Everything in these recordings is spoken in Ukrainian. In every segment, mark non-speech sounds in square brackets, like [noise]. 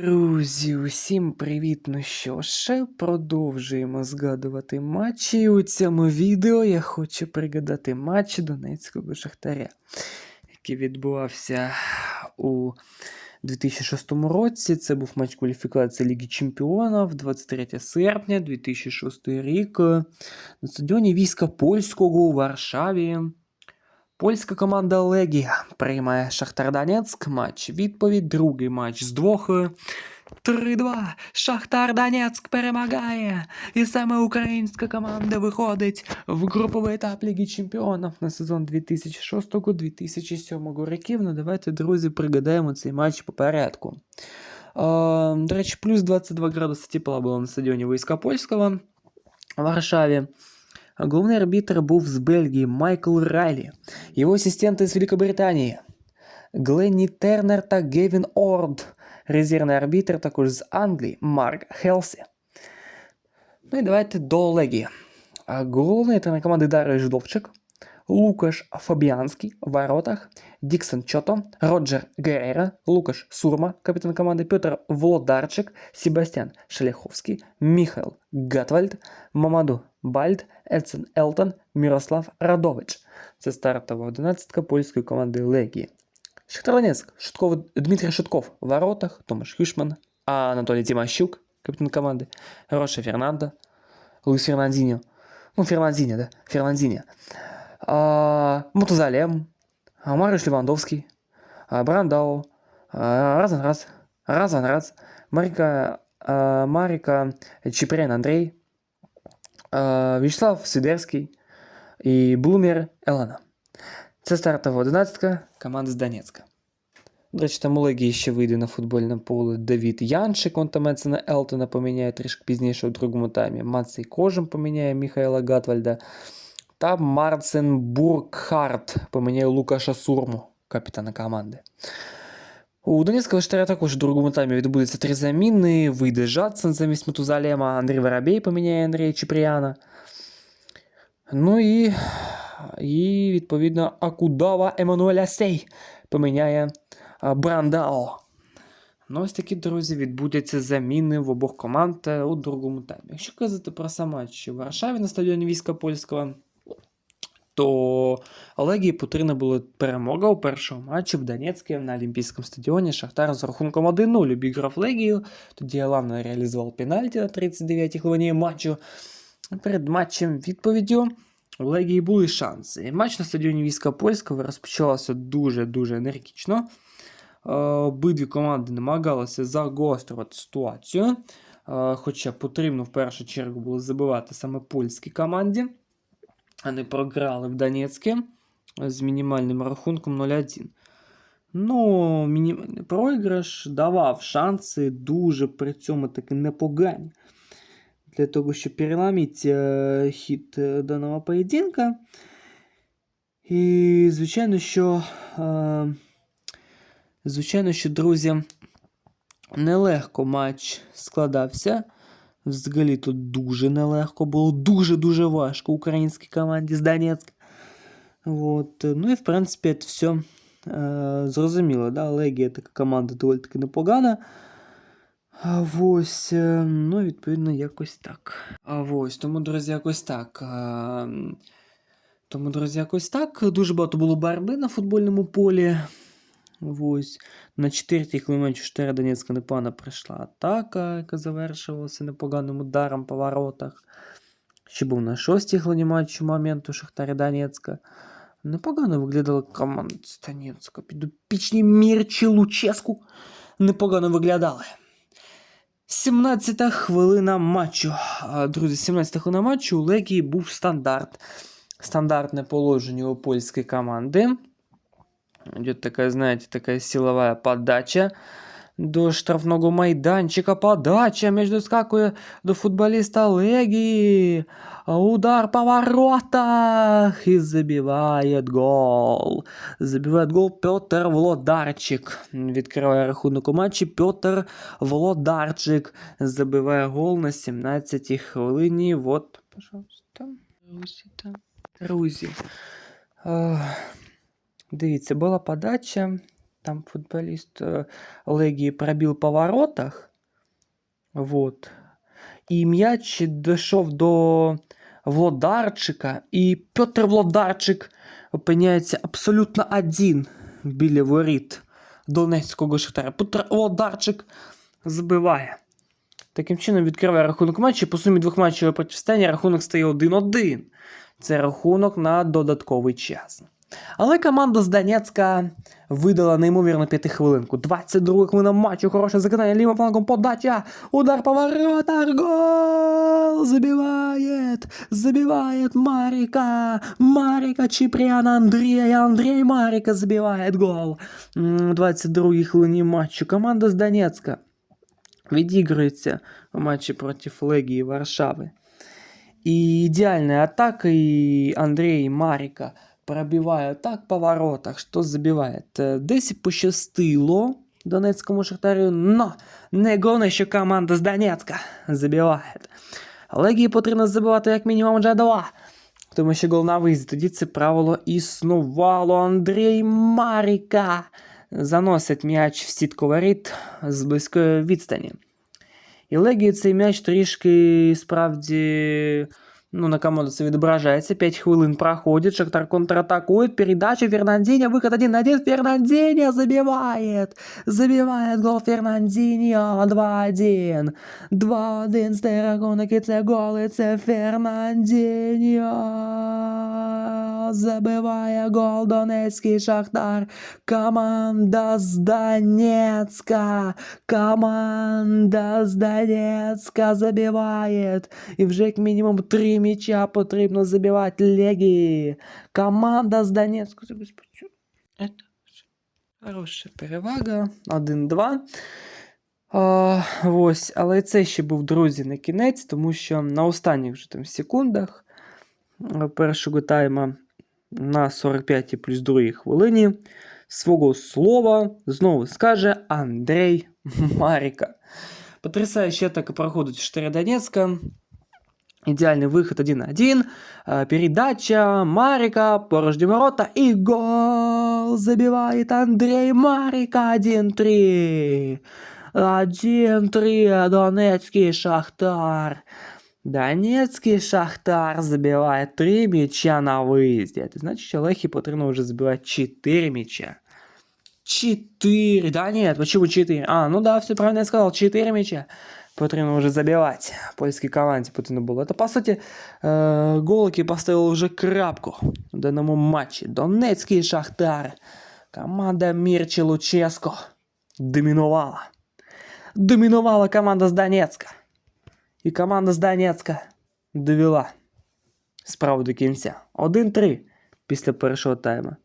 Друзі, усім привіт! Ну що ж, продовжуємо згадувати матчі. У цьому відео я хочу пригадати матч Донецького Шахтаря, який відбувався у 2006 році. Це був матч кваліфікації Ліги Чемпіонів 23 серпня 2006 рік на стадіоні війська польського у Варшаві. Польська команда Легія приймає Шахтар Донецьк. Матч відповідь. Другий матч з двох. 3-2. Шахтар Донецьк перемагає. І саме українська команда виходить в груповий етап Ліги Чемпіонів на сезон 2006-2007 років. Ну давайте, друзі, пригадаємо цей матч по порядку. До речі, плюс 22 градуси тепла було на стадіоні війська польського в Варшаві. А Головний арбітр був з Бельгії Майкл Райлі. Його асистенти з Великобританії Гленні Тернер та Гевін Орд. Резервний арбітр також з Англії Марк Хелсі. Ну і давайте до Легії. А Головний тренер команди Дарий Ждовчик, Лукаш Фабіанський в воротах, Діксон Чото, Роджер Герера, Лукаш Сурма, капітан команди, Петр Володарчик, Себастьян Шляховський, Міхайл Гатвальд, Мамаду Бальд, Едсен Елтон, Мірослав Радович. Це стартова одинадцятка польської команди Легії. Шахтар Донецьк, Шутков, Дмитрий Шутков в воротах, Томаш Хюшман, Анатолій Тимощук, капітан команди, Роша Фернандо, Луїс Фернандіньо, ну Фернандіньо, да, Фернандіньо, а, Мотузалем, а, Мариш Левандовский, а, Брандау, а, Разанраз, Разанраз, Марика, а, Марика Чепрен Андрей, а, Вячеслав Сидерський і Блумер Елена. Це стартова одинадцятка команди з Донецька. До речі, там у Легії ще вийде на футбольне поле Давід Яншик, он там Едсона Елтона поміняє трішки пізніше у другому таймі. Мацей Кожем поміняє Міхайла Гатвальда. Та Марцен Буркхарт поміняє Лукаша Сурму, капітана команди. У Донецького Штаря також у другому таймі відбудеться три заміни. Вийде Жадсен замість Матузалема, Андрій Воробей поміняє Андрія Чіпріяна. Ну і, і відповідно, Акудава Еммануеля Сей поміняє Брандао. Ну, ось такі, друзі, відбудуться заміни в обох команд е, у другому таймі. Якщо казати про сам матч у Варшаві на стадіоні війська польського, то Олегії потрібна була перемога у першому матчі в Донецьку на Олімпійському стадіоні. Шахтар з рахунком 1-0 обіграв Легію. Тоді Алана реалізував пенальті на 39-й хвилині матчу. Перед матчем відповіддю у Легії були шанси. Матч на стадіоні війська польського розпочався дуже-дуже енергічно. Е, Обидві команди намагалися загострювати ситуацію. Е, Хоча потрібно в першу чергу було забивати саме польській команді. Вони програли в Донецьке з мінімальним рахунком 0-1. Ну, мінімальний проіграш давав шанси дуже при цьому таки непогані. Для того, щоб переламити е, хід е, даного поєдинка. І, звичайно, що, е, звичайно, що, друзі, нелегко матч складався. Взагалі тут дуже нелегко було, дуже-дуже важко українській команді з Донецька. Вот. Ну і в принципі це все е, зрозуміло. Да? Легія така команда доволі таки непогана. А ось, е, ну, відповідно, якось так. А ось, тому, друзі, якось так. е, Тому, друзі, якось так. Дуже багато було боротьби на футбольному полі. Ось. На четвертій хвилині 4 Донецька непогано прийшла атака, яка завершилася непоганим ударом по воротах. Ще був на шостій хвилині матчу моменту Шахтаря Донецька. Непогано виглядала команда Донецька. Підопічні Мірчі Луческу непогано виглядали. 17 хвилина матчу. Друзі, 17 хвилина матчу у Легії був стандарт. Стандартне положення у польської команди. Идет такая, знаете, такая силовая подача до штрафного майданчика. Подача между скакує до футболіста Легії. Удар по воротах и забивает гол. Забивает гол Петр Володарчик. Відкриває рахунок у матчі. Петр Володарчик забиває гол на 17-й хвилині. Вот, пожалуйста. Друзі, Друзі. Е, Дивіться, була подача. Там футболист э, Легии пробил по воротах. Вот. І м'яч дійшов до Влодарчика, і Петр Влодарчик опиняється абсолютно один біля воріт Донецького Шахтаря. Петр Влодарчик забиває. Таким чином відкриває рахунок матчу. По сумі двох матчів протистояння рахунок стає 1-1. Це рахунок на додатковий час. Але команда з Донецька видала неймовірно п'ятихвилинку. 22 хвилина матчу, хороше закидання лівим флангом подача. Удар по воротах, гол! Забивает, забивает Марика. Марика Чиприан Андрей, Андрей Марика забивает гол. М, 22 хвилині матчу. Команда з Донецька відігрується в матчі проти Легії Варшави. И идеальная атака, и Андрей Марика пробиває так по воротах, що забиває. Е, Десь пощастило Донецькому Шахтарю, но не головне, що команда з Донецька забиває. Легії потрібно забивати як мінімум вже два. Тому що гол на виїзді. Тоді це правило існувало. Андрій Маріка заносить м'яч в сітку воріт з близької відстані. І Легії цей м'яч трішки справді. Ну, на команду це відображається. 5 хвилин проходит. Шахтар контратакует. Передача Фернандиня. Выход один на один. Фернандинho забивает. Забивает гол Фернандинho. 2-1. 2-1. Стає рахунок. І це гол. І це Фернандинho. Забиває гол Донецький Шахтар. Команда з Донецька. Команда з Донецька забиває. І вже як мінімум три м'яча потрібно забивати Легії. Команда з Донецька. Це хороша перевага. 1-2. А, ось, але це ще був, друзі, не кінець, тому що на останніх вже там секундах е, першого тайма на 45 плюс 2 хвилині свого слова знову скаже Андрей [laughs] Маріка. Потрясающая атака проходить 4 Донецка. Идеальный выход 1-1. Э, Передача Марика, порожні ворота и гол забивает Андрей Марика 1-3. 1-3 Донецкий Шахтар. Донецкий Шахтар забивает 3 мяча на выезде. Это значит, что Лехи потрібно уже забивать 4 мяча. 4. Да нет, почему 4? А, ну да, все правильно я сказал. 4 мяча потрібно вже забивати польській команді потрібно було. Це, по суті, е, голки поставили вже крапку в даному матчі. Донецький Шахтар. Команда Мірчі Луческо домінувала. Домінувала команда з Донецька. І команда з Донецька довела справу до кінця. 1-3 після першого тайму.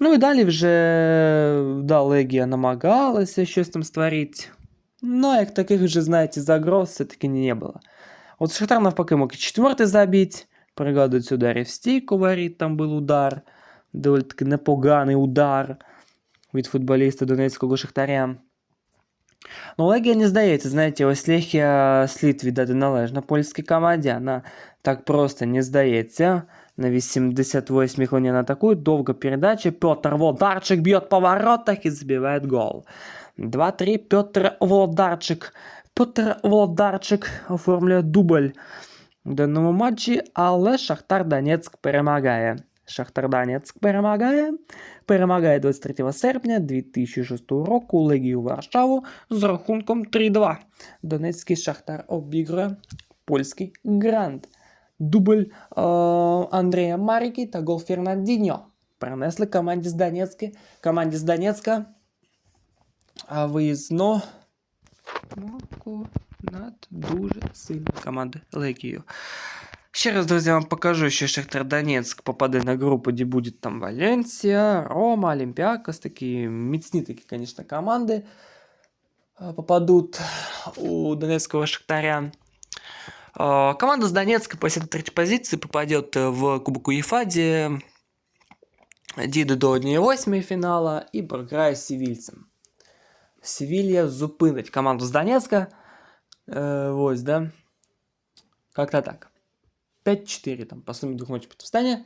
Ну і далі вже да, Легія намагалася щось там створити. Но як таких вже, знаєте, загроз все-таки не было. От Шахтар навпаки мог і четвертий забити. Пригадують ударі в стійку воріт, там був удар. Доволі таки непоганий удар від футболіста Донецького Шахтаря. Ну, Легія не здається, знаєте, ось Лехія слід віддати належно польській команді. Вона так просто не здається. На 88 хвилині атакует, довга передача. Петр Волдарчик бьет по воротах и забивает гол. 2-3 Петр Володарчик. Петр Володарчик оформлює дубль в даному матчі, але Шахтар Донецьк перемагає. Шахтар Донецьк перемагає. Перемагає 23 серпня 2006 року Легію Варшаву з рахунком 3-2. Донецький Шахтар обігрує польський грант. Дубль е, Андрія Маріки та гол Фернандіньо принесли команді з Донецька. Команді з Донецька а виїзно над дуже сильною командою Легію. Ще раз, друзі, вам покажу, що Шахтар Донецьк попаде на групу, де буде там Валенсія, Рома, Олімпіакос, такі міцні такі, звісно, команди а, попадуть у Донецького Шахтаря. А, Команда с Донецка по 73 позиции попадет в Кубок УЕФА, где дійде до 1-8 фінала і програє з Севільцем. Севилья зупинить команду з Донецка. Е, ось, да? Как-то так. 5-4 там по сумі двох матчів протистояння.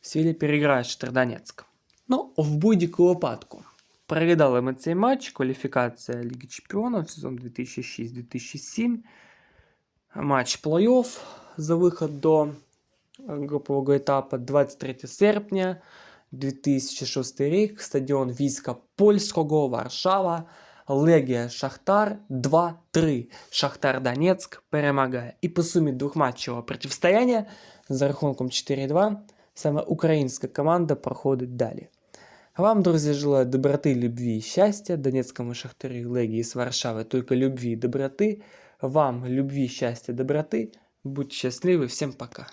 Севилья переграє Шахтар Донецьк. Ну, в будь-яку випадку. Переглядали ми цей матч. Кваліфікація Ліги Чемпіонів сезон 2006-2007. Матч плей-офф за виход до групового етапу 23 серпня 2006 рік. Стадіон війська польського Варшава. Легія Шахтар 2-3. Шахтар Донецьк перемагає. І по сумі двохматчевого протистояння за рахунком 4-2 саме українська команда проходить далі. А вам, друзі, желаю доброты, любви и счастья. Донецкому Шахтарю Легии с Варшавы только любви и доброты. Вам любви, счастья, доброты. Будьте счастливы. Всем пока.